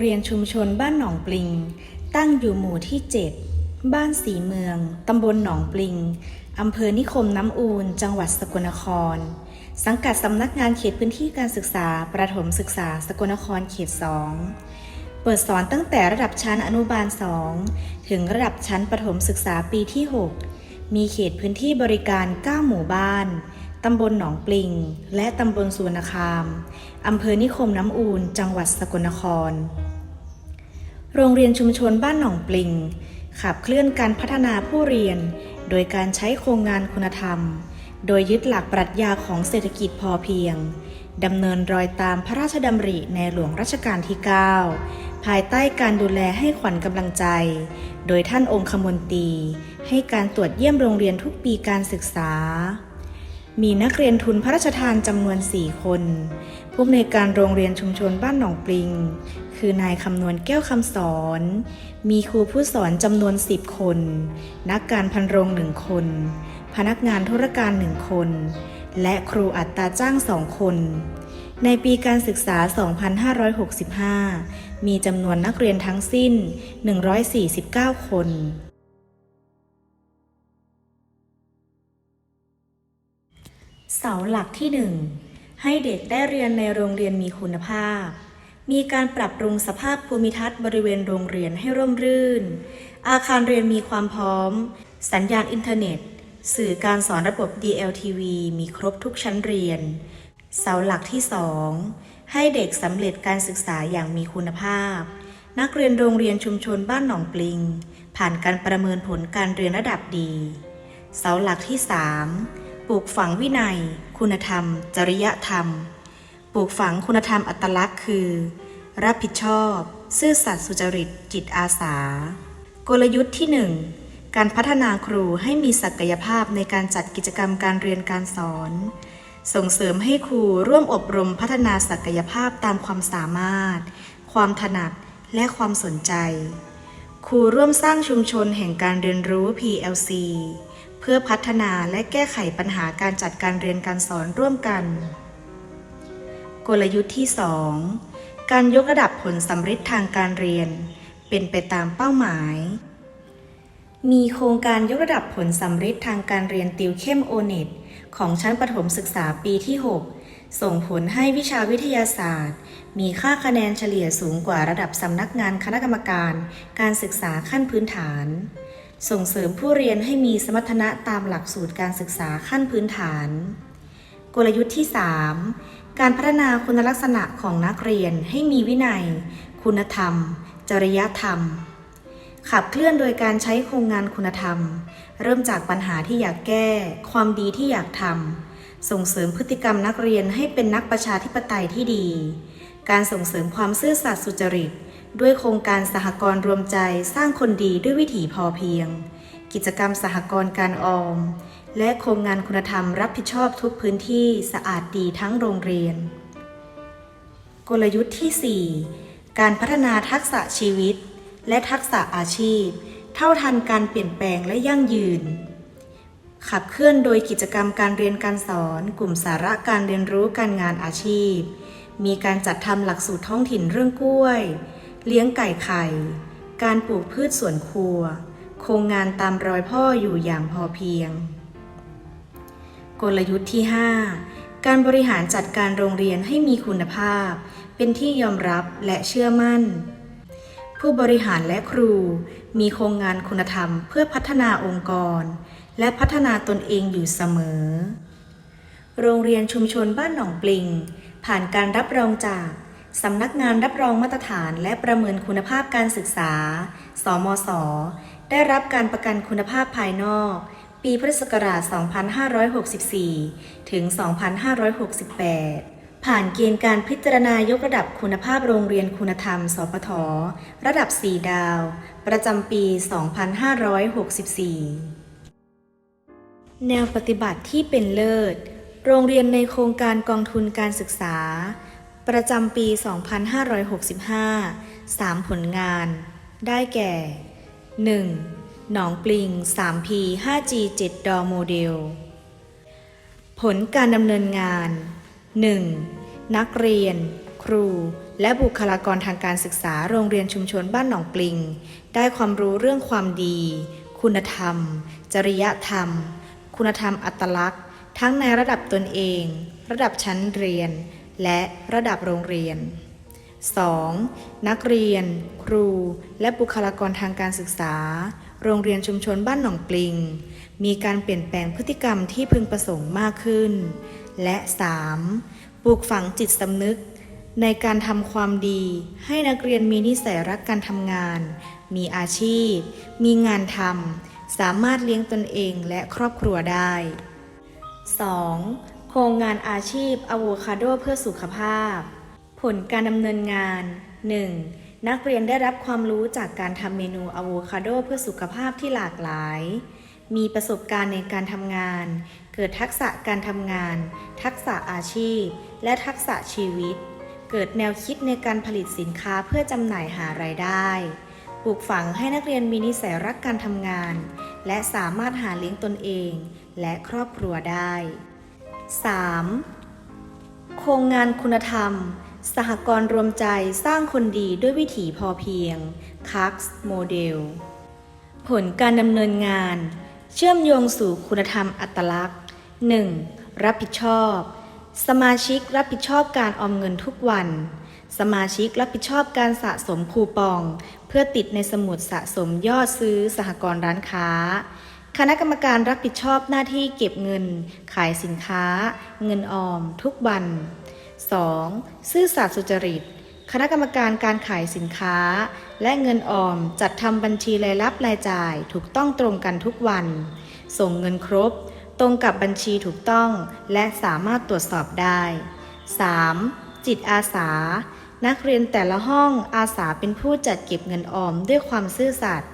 เรียนชุมชนบ้านหนองปลิง ตั้งอยู่หมู่ที่ 7 บ้านสีเมือง ตำบลหนองปลิง อำเภอนิคมน้ำอูน จังหวัดสกลนคร สังกัดสำนักงานเขตพื้นที่การศึกษา ประถมศึกษาสกลนครเขต 2 เปิดสอนตั้งแต่ระดับชั้นอนุบาล 2 ถึงระดับชั้นประถมศึกษาปีที่ 6 มีเขตพื้นที่บริการ 9 หมู่บ้านตำบลหนองปลิง และตำบลสุวรรณคาม อำเภอนิคมน้ำอูน จังหวัดสกลนคร โรงเรียนชุมชนบ้านหนองปลิง ขับเคลื่อนการพัฒนาผู้เรียน โดยการใช้โครงงานคุณธรรม โดยยึดหลักปรัชญาของเศรษฐกิจพอเพียงดำเนินรอยตามพระราชดำริในหลวงรัชกาลที่ 9 ภายใต้การดูแลให้ขวัญกำลังใจ โดยท่านองคมนตรี ให้การตรวจเยี่ยมโรงเรียนทุกปีการศึกษา มีนักเรียนทุนพระราชทานจำนวน 4 คน ผู้อำนวยการโรงเรียนชุมชนบ้านหนองปลิง คือนายคำนวณแก้วคำสอน มีครูผู้สอนจำนวน 10 คน นักการพันโรงหนึ่งคน พนักงานธุรการหนึ่งคน และครูอัตราจ้างสองคน ในปีการศึกษา 2565 มีจำนวนนักเรียนทั้งสิ้น 149 คนเสาหลักที่ 1 ให้เด็กได้เรียนในโรงเรียนมีคุณภาพ มีการปรับปรุงสภาพภูมิทัศน์บริเวณโรงเรียนให้ร่มรื่น อาคารเรียนมีความพร้อม สัญญาณอินเทอร์เน็ต สื่อการสอนระบบ DLTV มีครบทุกชั้นเรียน เสาหลักที่ 2 ให้เด็กสำเร็จการศึกษาอย่างมีคุณภาพ นักเรียนโรงเรียนชุมชนบ้านหนองปลิง ผ่านการประเมินผลการเรียนระดับดี เสาหลักที่ 3 ปลูกฝังวินัย คุณธรรม จริยธรรม ปลูกฝังคุณธรรมอัตลักษณ์คือ รับผิดชอบ ซื่อสัตย์สุจริต จิตอาสา กลยุทธ์ที่ 1 การพัฒนาครูให้มีศักยภาพในการจัดกิจกรรมการเรียนการสอน ส่งเสริมให้ครูร่วมอบรมพัฒนาศักยภาพตามความสามารถ ความถนัดและความสนใจ ครูร่วมสร้างชุมชนแห่งการเรียนรู้ PLC เพื่อพัฒนาและแก้ไขปัญหาการจัดการเรียนการสอนร่วมกัน กลยุทธ์ที่ 2 การยกระดับผลสำเร็จทางการเรียน เป็นไปตามเป้าหมาย มีโครงการยกระดับผลสำเร็จทางการเรียนติวเข้มโอเน็ตของชั้นประถมศึกษาปีที่ 6 ส่งผลให้วิชาวิทยาศาสตร์ มีค่าคะแนนเฉลี่ยสูงกว่าระดับสำนักงานคณะกรรมการ การศึกษาขั้นพื้นฐาน ส่งเสริมผู้เรียนให้มีสมรรถนะตามหลักสูตรการศึกษาขั้นพื้นฐาน กลยุทธ์ที่ 3 การพัฒนาคุณลักษณะของนักเรียนให้มีวินัย คุณธรรม จริยธรรม ขับเคลื่อนโดยการใช้โครงงานคุณธรรม เริ่มจากปัญหาที่อยากแก้ ความดีที่อยากทำส่งเสริมพฤติกรรมนักเรียนให้เป็นนักประชาธิปไตยที่ดี การส่งเสริมความซื่อสัตย์สุจริต ด้วยโครงการสหกรณ์รวมใจสร้างคนดีด้วยวิถีพอเพียง กิจกรรมสหกรณ์การออม และโครงงานคุณธรรมรับผิดชอบทุกพื้นที่สะอาดดีทั้งโรงเรียน กลยุทธ์ที่ 4 การพัฒนาทักษะชีวิต และทักษะอาชีพ เท่าทันการเปลี่ยนแปลงและยั่งยืน ขับเคลื่อนโดยกิจกรรมการเรียนการสอน กลุ่มสาระการเรียนรู้การงานอาชีพ มีการจัดทำหลักสูตรท้องถิ่นเรื่องกล้วย เลี้ยงไก่ไข่ การปลูกพืชสวนครัว โครงงานตามรอยพ่ออยู่อย่างพอเพียง กลยุทธ์ที่ 5 การบริหารจัดการโรงเรียนให้มีคุณภาพ เป็นที่ยอมรับและเชื่อมั่น ผู้บริหารและครูมีโครงงานคุณธรรมเพื่อพัฒนาองค์กร และพัฒนาตนเองอยู่เสมอ โรงเรียนชุมชนบ้านหนองปลิง ผ่านการรับรองจาก สำนักงานรับรองมาตรฐานและประเมินคุณภาพการศึกษา สมศได้รับการประกันคุณภาพภายนอก ปีพุทธศักราช 2564 ถึง 2568 ผ่านเกณฑ์การพิจารณายกระดับคุณภาพโรงเรียนคุณธรรม สปท ระดับ 4 ดาว ประจำปี 2564 แนวปฏิบัติที่เป็นเลิศ โรงเรียนในโครงการกองทุนการศึกษา ประจำปี 2565 3 ผลงาน ได้แก่ 1. หนองปลิง 3P 5G 7 ดอโมเดล ผลการดำเนินงาน 1. นักเรียน ครู และบุคลากรทางการศึกษาโรงเรียนชุมชนบ้านหนองปลิง ได้ความรู้เรื่องความดี คุณธรรม จริยธรรม คุณธรรมอัตลักษณ์ ทั้งในระดับตนเอง ระดับชั้นเรียน และระดับโรงเรียน 2. นักเรียน ครู และบุคลากรทางการศึกษา โรงเรียนชุมชนบ้านหนองปลิง มีการเปลี่ยนแปลงพฤติกรรมที่พึงประสงค์มากขึ้น และ 3. ปลูกฝังจิตสำนึก ในการทำความดี ให้นักเรียนมีนิสัยรักการทำงาน มีอาชีพ มีงานทำสามารถเลี้ยงตนเองและครอบครัวได้ 2. โครงงานอาชีพอะโวคาโดเพื่อสุขภาพ ผลการดำเนินงาน 1. นักเรียนได้รับความรู้จากการทำเมนูอะโวคาโดเพื่อสุขภาพที่หลากหลาย มีประสบการณ์ในการทำงาน เกิดทักษะการทำงาน ทักษะอาชีพ และทักษะชีวิต เกิดแนวคิดในการผลิตสินค้าเพื่อจำหน่ายหารายได้ปลูกฝังให้นักเรียนมีนิสัยรักการทำงาน และสามารถหาเลี้ยงตนเอง และครอบครัวได้ 3. โครงงานคุณธรรม สหกรณ์รวมใจสร้างคนดีด้วยวิถีพอเพียงคักส์โมเดล ผลการดำเนินงาน เชื่อมโยงสู่คุณธรรมอัตลักษณ์ 1. รับผิดชอบ สมาชิกรับผิดชอบการออมเงินทุกวัน สมาชิกรับผิดชอบการสะสมคูปอง เพื่อติดในสมุดสะสมยอดซื้อสหกรณ์ร้านค้า คณะกรรมการรับผิดชอบหน้าที่เก็บเงิน ขายสินค้า เงินออม ทุกวัน 2. ซื่อสัตย์สุจริต คณะกรรมการการขายสินค้า และเงินออมจัดทำบัญชีรายรับรายจ่ายถูกต้องตรงกันทุกวัน ส่งเงินครบ ตรงกับบัญชีถูกต้อง และสามารถตรวจสอบได้ 3. จิตอาสา นักเรียนแต่ละห้องอาสาเป็นผู้จัดเก็บเงินออมด้วยความซื่อสัตย์